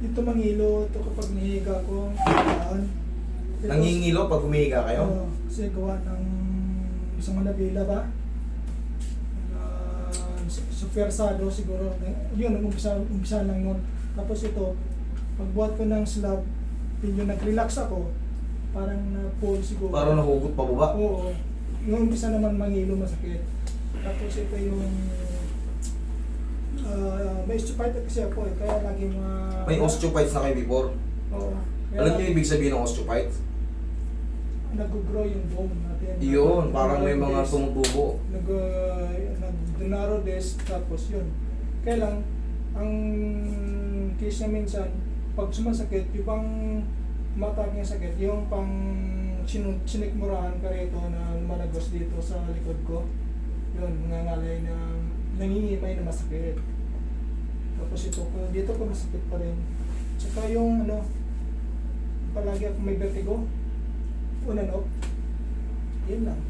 Ito mangilo, ito kapag nihiga ko. Ito- Nangingilo pag humihiga kayo? Oo, kasi gawa ng isang manabila ba? Uh, supersado siguro. Yun, umpisa, umpisa lang nun. Tapos ito, pagbuhat ko ng slab, yun nag-relax ako, parang na-pull siguro. Parang nahugot pa baba? Oo. Yung umpisa naman mangilo masakit. Tapos ito yung ah, may osteophyte kasi ako eh, kaya lagi mga... May osteophytes na kayo before? Oo. Kaya Alam niyo ibig sabihin ng osteophytes? nag-grow yung bone natin. Yun, parang may mga Nag- tumutubo. nag uh, nag des tapos yun. Kaya lang ang case niya minsan pag sumasakit yung pang matag niya sakit yung pang sinikmurahan ka rito na lumalagos dito sa likod ko yun nangangalay na nangingimay na masakit tapos ito ko dito ko masakit pa rin tsaka yung ano palagi ako may vertigo on and off yun lang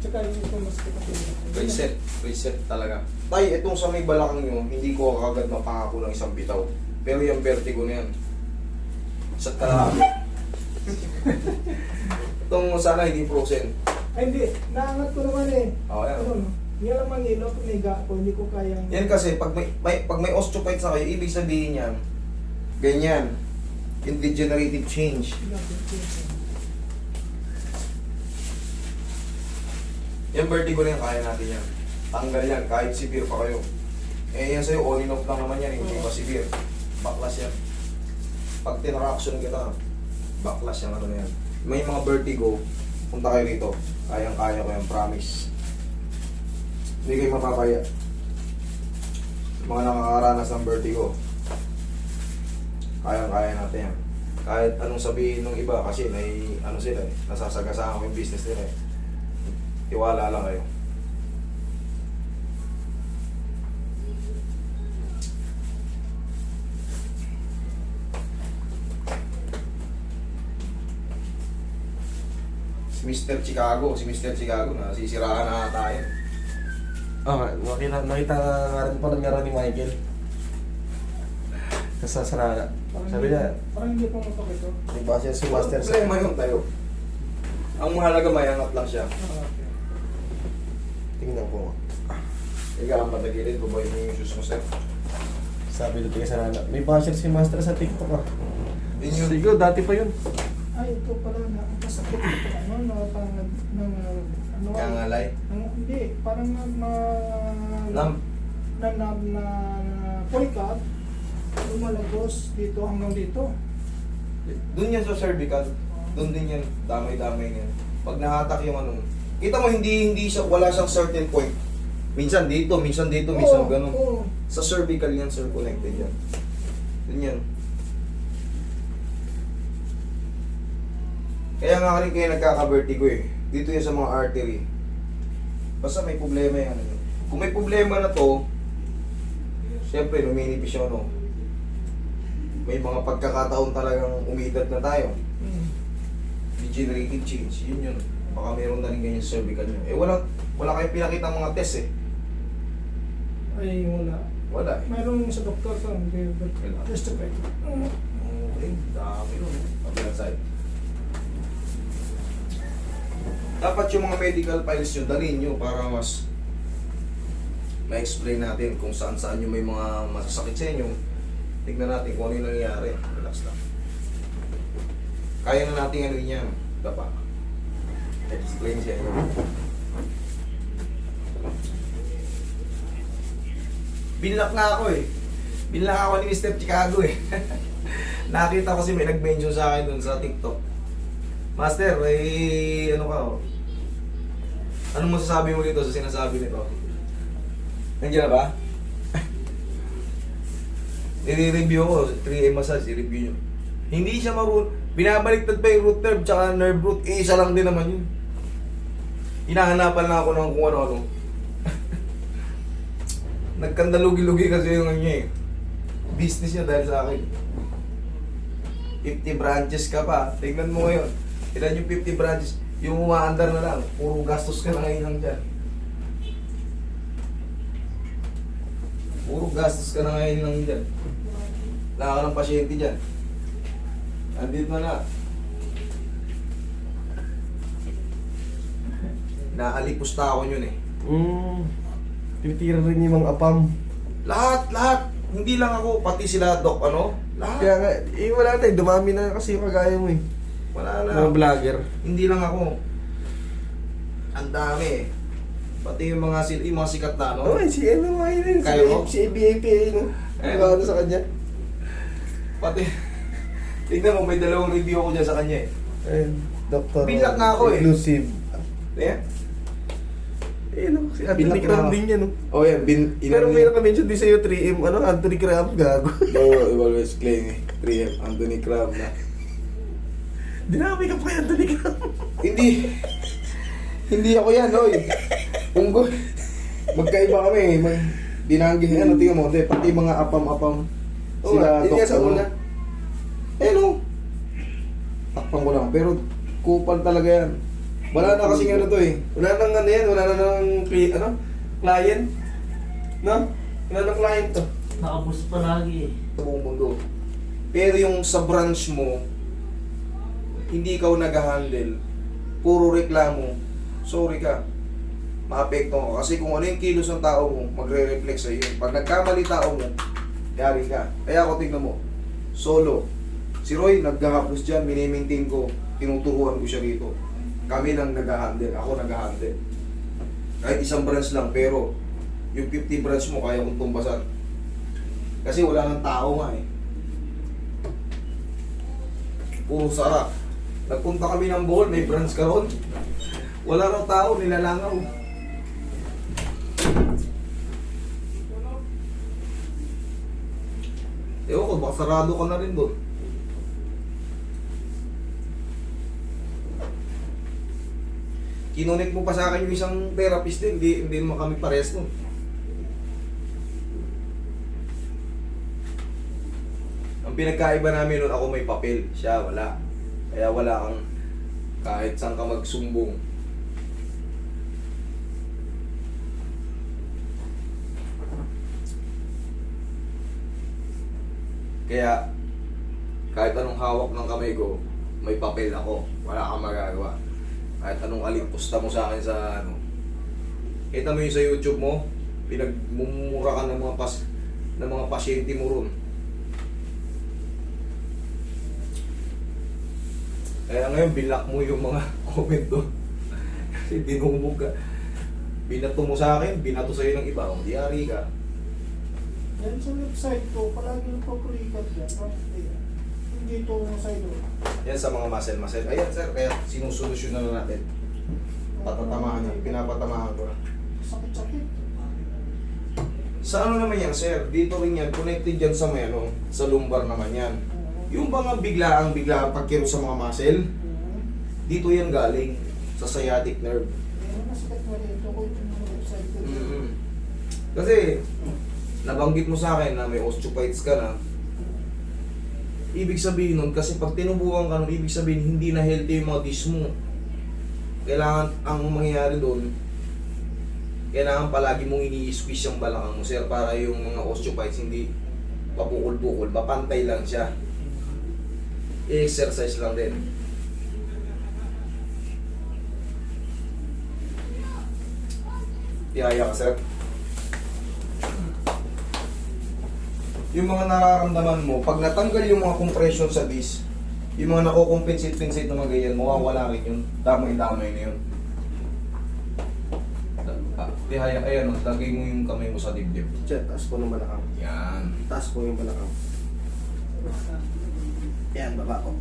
tsaka yung ito masakit ang pinag Reset. Reset talaga. Tay, itong sa may balakang nyo, hindi ko kagad mapangako ng isang bitaw. Pero yung vertigo na yan. Sa kalahati. itong sana hindi frozen. Ay hindi, naangat ko naman eh. Oo, yan. Ano, yan lang mangilo, piniga ko, hindi ko kayang... Yan kasi, pag may, may, pag may osteophytes na kayo, ibig sabihin yan, ganyan. Yung degenerative change. Yung vertigo na yan, kaya natin yan. Tanggal yan, kahit severe pa kayo. Eh yan sa'yo, on and off lang naman yan, hindi pa severe. Backlash yan. Pag tinraction kita, backlash yan, ano na yan. May mga vertigo, punta kayo rito. Kayang-kaya ko yan, promise. Hindi kayo mapapaya. Mga nakakaranas ng vertigo, kayang-kaya natin yan. Kahit anong sabihin ng iba, kasi may, ano sila eh, nasasagasaan ko yung business nila eh. Tiwala lang kayo. Mr. Chicago, si Mr. Chicago na sisiraan na tayo. Ah, nakita, nakita nga rin pa rin nga rin ni Michael. Kasasarada. Parang Sabi niya, Parang hindi pa mapakito. di ba siya si Master sa... Problema yun tayo. Ang mahalaga may angat lang siya. Ah, okay. Tingnan ko. Ikaw ang patagilid, bumayin mo yung shoes mo, sir. Sabi doon sa nana, may basher si Master sa TikTok ah. Yun yun. Sigo, dati pa yun. Ay, ito pala na masakit ito. Ano, na parang ng ano, Kangalay. ang- hindi, parang na na Nam. na na na, na polycarp, lumalagos dito hanggang dito. Doon yan sa cervical. Doon din yan. Damay-damay yan. Pag nahatak yung ano. Kita mo, hindi hindi siya, wala siyang certain point. Minsan dito, minsan dito, minsan Oo, ganun. oo. Sa cervical yan, sir, connected yan. Doon yan. Kaya nga rin kayo nagkaka-vertigo eh. Dito yan sa mga artery. Basta may problema yan. ano. Kung may problema na to, siyempre, numinipis yung ano. May mga pagkakataon talagang umiidad na tayo. Mm. Degenerative change, yun yun. Baka meron na rin ganyan sa cervical nyo. Eh wala, wala kayong pinakita mga test eh. Ay, wala. Wala eh. Mayroon sa doktor Wala. just to pay. Okay, dami nun. Kabilang side. Dapat yung mga medical files nyo, dalhin nyo para mas ma-explain natin kung saan saan yung may mga masasakit sa inyo. Tignan natin kung ano yung nangyayari. Relax lang. Kaya na natin ano yan. Dapa. Explain siya inyo. Binlock na ako eh. Binlock ako ni Mr. Chicago eh. Nakita ko si may nag-mention sa akin dun sa TikTok. Master, may ano ka oh. Anong masasabi mo dito sa sinasabi nito? Nandiyan na ba? Nire-review ko, 3M massage, i-review nyo. Hindi siya marun. Binabaliktad pa yung root nerve tsaka nerve root, eh, isa lang din naman yun. Hinahanapan lang ako ng kung ano-ano. Nagkandalugi-lugi kasi yung ano eh. Business niya dahil sa akin. 50 branches ka pa. Tingnan mo ngayon. Ilan yung 50 branches? Yung umaandar na lang. Puro gastos ka na ngayon lang dyan. Puro gastos ka na ngayon lang dyan. Wala ka ng pasyente dyan. Andito na na. Naalipusta ako yun eh. Hmm. Tinitira rin yung mga apam. Lahat, lahat. Hindi lang ako, pati sila Doc, ano? Lahat. Kaya nga, eh wala na eh. Dumami na kasi yung kagaya mo eh. Wala na. Mga vlogger. Hindi lang ako. Ang dami eh. Pati yung mga, sil- yung mga sikat na, ano? Oh, si ano nga yun. Si, Kayo? si ABAPA, no? Eh. Ano ano sa kanya? Pati, tignan mo, may dalawang review ako dyan sa kanya eh. Ayun, Doctor. Binlock na ako eh. Inclusive. Yeah? Eh, no? Si Anthony Binlock na Cram ako. din yan, no? Oh yeah, bin, Pero may nakamention din sa'yo 3M, ano, Anthony Cram, gago. No, always claim eh. 3M, Anthony Crab na. Dinami ka pa Anthony Cram. Hindi. Hindi ako yan, oy. Unggo. Magkaiba kami. eh. Mag, binanggit ano, tingnan mo, te, pati mga apam-apam. Oo nga, yun sa una. Eh no. Takpan ko lang. Pero kupal talaga yan. Wala na kasi ano to eh. Wala nang ano yan, wala na nang cli- ano, client. No? Wala nang client to. Nakabus palagi eh. Sa buong mundo. Pero yung sa branch mo, hindi ikaw nag-handle, puro reklamo, sorry ka, maapekto ka. Kasi kung ano yung kilos ng tao mo, magre-reflect sa iyo. Pag nagkamali tao mo, yari ka. Kaya ako tignan mo, solo. Si Roy, naghahaplos dyan, minimaintain ko, tinuturuan ko siya rito. Kami lang nag-handle, ako nag-handle. Kahit isang branch lang, pero yung 50 branch mo, kaya kong tumbasan. Kasi wala nang tao nga eh. Puro sarap. Nagpunta kami ng Bohol, may branch ka ron. Wala raw tao, nilalangaw. Ewan ko, baka sarado ka na rin doon. Kinunik mo pa sa akin yung isang therapist din, hindi, hindi naman kami pares nun. Ang pinagkaiba namin nun, ako may papel, siya wala. Kaya wala kang kahit saan ka magsumbong. Kaya kahit anong hawak ng kamay ko, may papel ako. Wala kang magagawa. Kahit anong alipusta mo sa akin sa ano. Kita mo yun sa YouTube mo, pinagmumura ka ng mga pas ng mga pasyente mo ron. Kaya ngayon, bilak mo yung mga comment doon. Kasi dinumog ka. Binato mo sa akin, binato sa'yo ng iba. O, diyari ka. Yan sa website ko, palagi yung papulikat yan. Hindi ito sa ilo. Yan sa mga muscle-muscle. Ayan sir, kaya sinusolusyon na natin. Patatamahan niya, pinapatamahan ko na. Sakit-sakit. Sa ano naman yan sir? Dito rin yan, connected yan sa may ano, sa lumbar naman yan. Yung mga biglaang biglaang pagkiro sa mga muscle, dito yan galing sa sciatic nerve. Yan, masakit mo dito ko yung website ko. mm Kasi, nabanggit mo sa akin na may osteophytes ka na, ibig sabihin nun, kasi pag tinubukan ka nun, ibig sabihin hindi na healthy yung mga disc mo. Kailangan, ang mangyayari doon, kailangan palagi mong ini-squeeze yung balakang mo, sir, para yung mga osteophytes hindi papukol-bukol, mapantay lang siya. I-exercise lang din. Tiyaya ka, sir. Yung mga nararamdaman mo, pag natanggal yung mga compression sa disc, yung mga nako-compensate-compensate na mga ganyan, mawawala rin yun. Damay-damay na yun. Tihaya, ayan, lagay mo yung kamay mo sa dibdib. Check, taas po ng balakang. Yan. Taas po yung balakang. Yan, baba ko.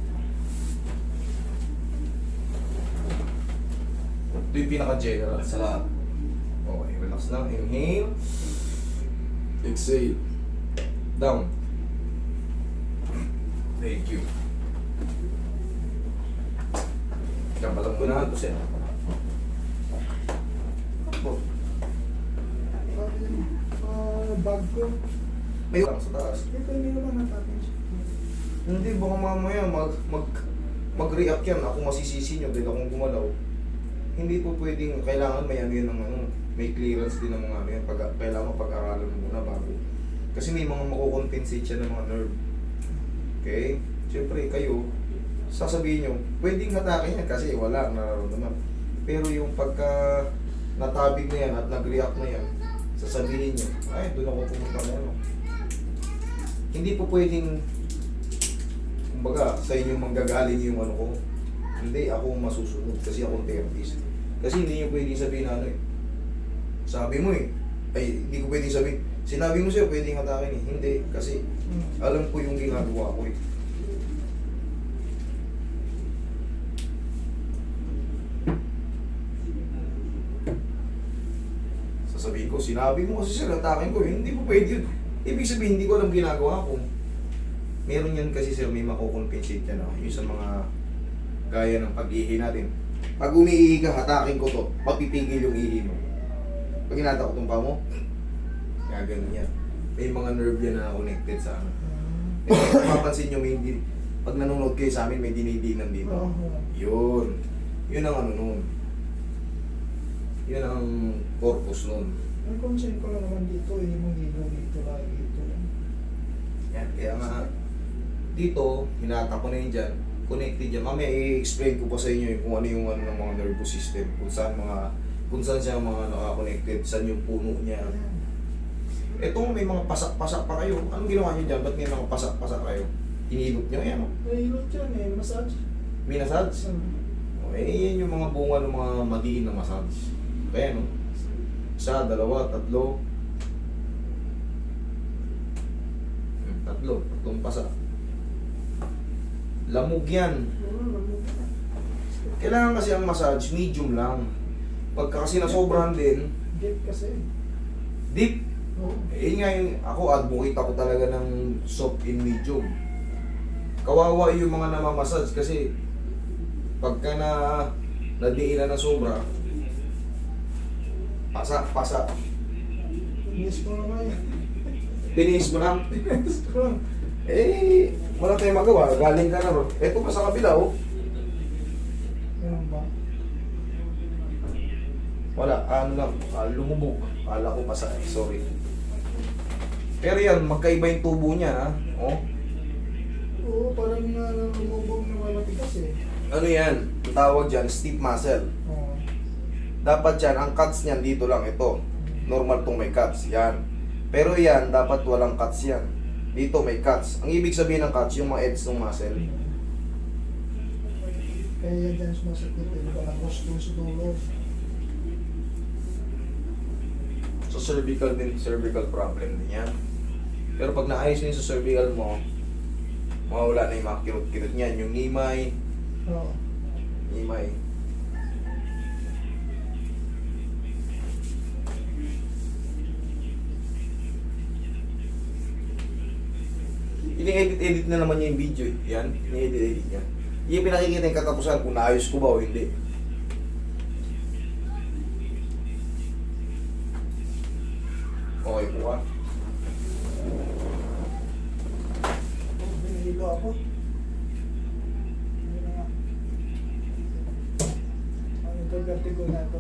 Ito yung pinaka-general sa lahat. Okay, relax lang. Inhale. Exhale. Down. Thank you. Kapalang mo na ito siya. Ah, bag ko. May lang sa taas. Ito hindi naman siya. Hindi, baka mamaya mag, mag, mag-react yan. Ako masisisi nyo dahil akong gumalaw. Hindi po pwedeng, kailangan may ano yan ng ano, may clearance din ng mga ano yan. Pag, kailangan pag-aralan muna bago. Kasi may mga makukompensate siya ng mga nerve. Okay? Siyempre, kayo, sasabihin nyo, pwedeng hatake yan kasi wala, nararamdaman. Pero yung pagka natabig na yan at nag-react na yan, sasabihin nyo, ay, doon ako pumunta na. Hindi po pwedeng, kumbaga, sa inyo manggagaling yung ano ko. Hindi, ako masusunod kasi ako therapist. Kasi hindi nyo pwedeng sabihin na ano eh. Sabi mo eh, ay, hindi ko pwedeng sabihin. Sinabi mo sa'yo, pwedeng hatakin eh. Hindi, kasi Mm. alam ko yung ginagawa ko eh. Sasabihin ko, sinabi mo kasi sir, atakin ko eh. Hindi po pwede yun. Ibig sabihin, hindi ko alam ginagawa ko. Meron yan kasi sir, may makukompensate yan. Oh. Yung sa mga gaya ng pag-ihi natin. Pag umiihi ka, hatakin ko to, mapipigil yung ihi mo. Pag hinatak ko itong paa mo, gaganon yan. May mga nerve yan na connected sa ano. Kung mapapansin nyo, may hindi, pag nanonood kayo sa amin, may dinidinan dito. Yun. Yun ang ano nun. Yun ang purpose nun. Ang concern ko lang naman dito, eh, yung dito lagi ito. Yan. Kaya nga, dito, hinata ko na yun dyan, connected yan. Mamaya i-explain ko pa sa inyo yung kung ano yung ano ng mga nervous system, kung saan mga, kung saan siya mga naka-connected, saan yung puno niya. Ito may mga pasak-pasak pa kayo. Anong ginawa niyo dyan? Ba't may mga pasak-pasak kayo? Hinilot niyo? Ayan o. May hilot yan eh, massage. Minasage. O, eh, yan yung mga bunga ng mga madiin na massage. Kaya no? Isa, dalawa, tatlo. Hmm, Tatlo. Tatlong pasa. Lamog yan. Kailangan kasi ang massage, medium lang. Pagka kasi nasobrahan din, Deep kasi. deep. Oo. Eh, nga yung, ako advocate ako talaga ng soft in medium. Kawawa yung mga namamassage kasi pagka na nadiinan na sobra, pasa, pasa. Miss ko na nga. Tiniis mo lang. Miss ko lang. Eh, wala tayong magawa. Galing ka na ron. Eto pa sa kabila, oh. Ganun ba? Wala, ano lang, ah, lumubog. Kala ko pasa, eh, sorry. Pero yan, magkaiba yung tubo niya, ha? Oh. Oo, parang na lumubog na malatigas eh. Ano yan? Ang tawag dyan, stiff muscle. Oo. Dapat yan, ang cuts niyan dito lang ito. Normal tong may cuts, yan. Pero yan, dapat walang cuts yan. Dito may cuts. Ang ibig sabihin ng cuts, yung mga edge ng muscle. Kaya yan sumasakit eh. Diba ang gusto sa dulo. So cervical din, cervical problem din yan. Pero pag naayos niyo sa cervical mo, mawawala na yung mga kirot-kirot niyan. Yung nimay, Oo. nimay. Ini-edit-edit na naman niya yung video. eh. Yan, ini-edit-edit niya. Yung pinakikita yung katapusan kung naayos ko ba o hindi. Okay po ka. Oh, Binihilo ako. Hindi na nga. Ang ito, vertigo na ito.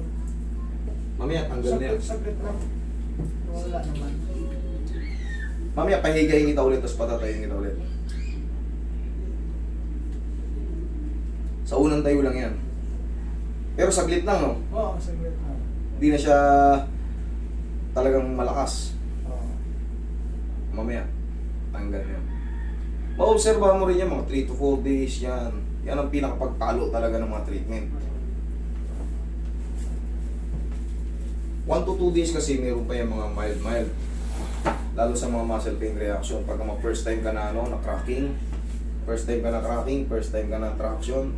Mamaya, tanggal na yan. Sakit, sakit lang. Wala naman. Pahigayin kita ulit, tapos patatayin kita ulit. Sa unang tayo lang yan. Pero saglit lang, no? Oo, saglit na. Hindi na siya talagang malakas. Oo. Mamaya, tanggal yan. Maobserbahan mo rin yan, mga 3 to 4 days yan. Yan ang pinakapagtalo talaga ng mga treatment. 1 to 2 days kasi meron pa yung mga mild-mild. Lalo sa mga muscle pain reaction. Pag mga first time ka na, ano, na cracking, first time ka na cracking, first time ka na traction,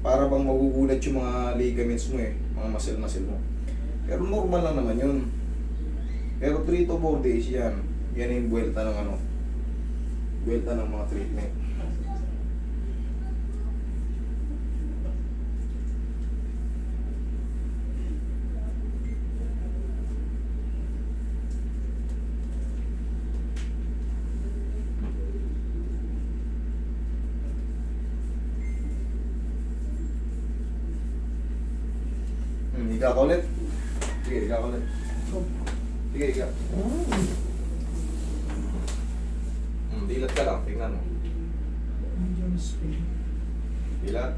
para bang magugulat yung mga ligaments mo eh, mga muscle-muscle mo. Pero normal lang naman yun. Pero 3 to 4 days yan. Yan yung buwelta ng ano. Buwelta ng mga treatment. Hmm, higa ka ulit. Sige, higa ka ulit. Sige, higa. Hmm, Dilat ka lang, tingnan mo. Dilat.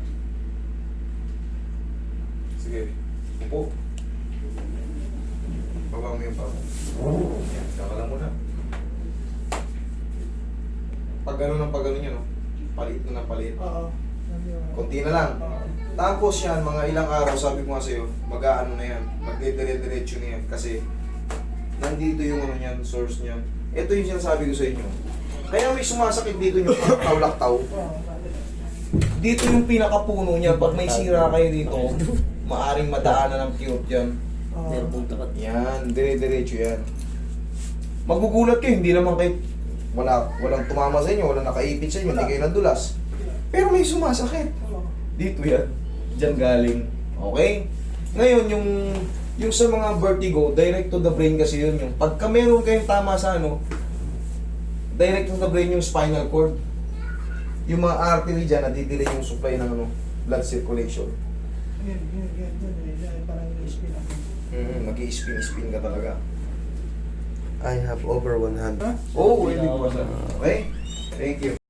Sige, upo. Baba mo yung paa mo. Yan, saka lang muna. Pag gano'n ang pag gano'n yan, no? palit na ng palit. Oo. Konti na lang. Oo. Tapos yan, mga ilang araw, sabi ko nga sa'yo, mag-aano na yan, magdedire-diretso na yan. Kasi, nandito yung ano niyan, source niyan. Ito yung sinasabi ko sa inyo. Kaya may sumasakit dito yung taw-laktaw. Oo. Dito yung pinakapuno niya. Pag may sira kayo dito, maaring madaanan ng cute yan. Yan, dire-diretso yan. Magugulat kayo, hindi naman kayo, wala, walang tumama sa inyo, walang nakaipit sa inyo, hindi kayo nadulas. Pero may sumasakit. Dito yan. Diyan galing. Okay? Ngayon, yung yung sa mga vertigo, direct to the brain kasi yun yung pagka meron kayong tama sa ano, direct to the brain yung spinal cord. Yung mga artery dyan, nadidili yung supply ng ano, blood circulation. Yan, yan, yan, yan, parang spin ako. Mm, Mag-i-spin-spin ka talaga. I have over 100. Ha? Oo, oh, hindi ko Okay? Thank you.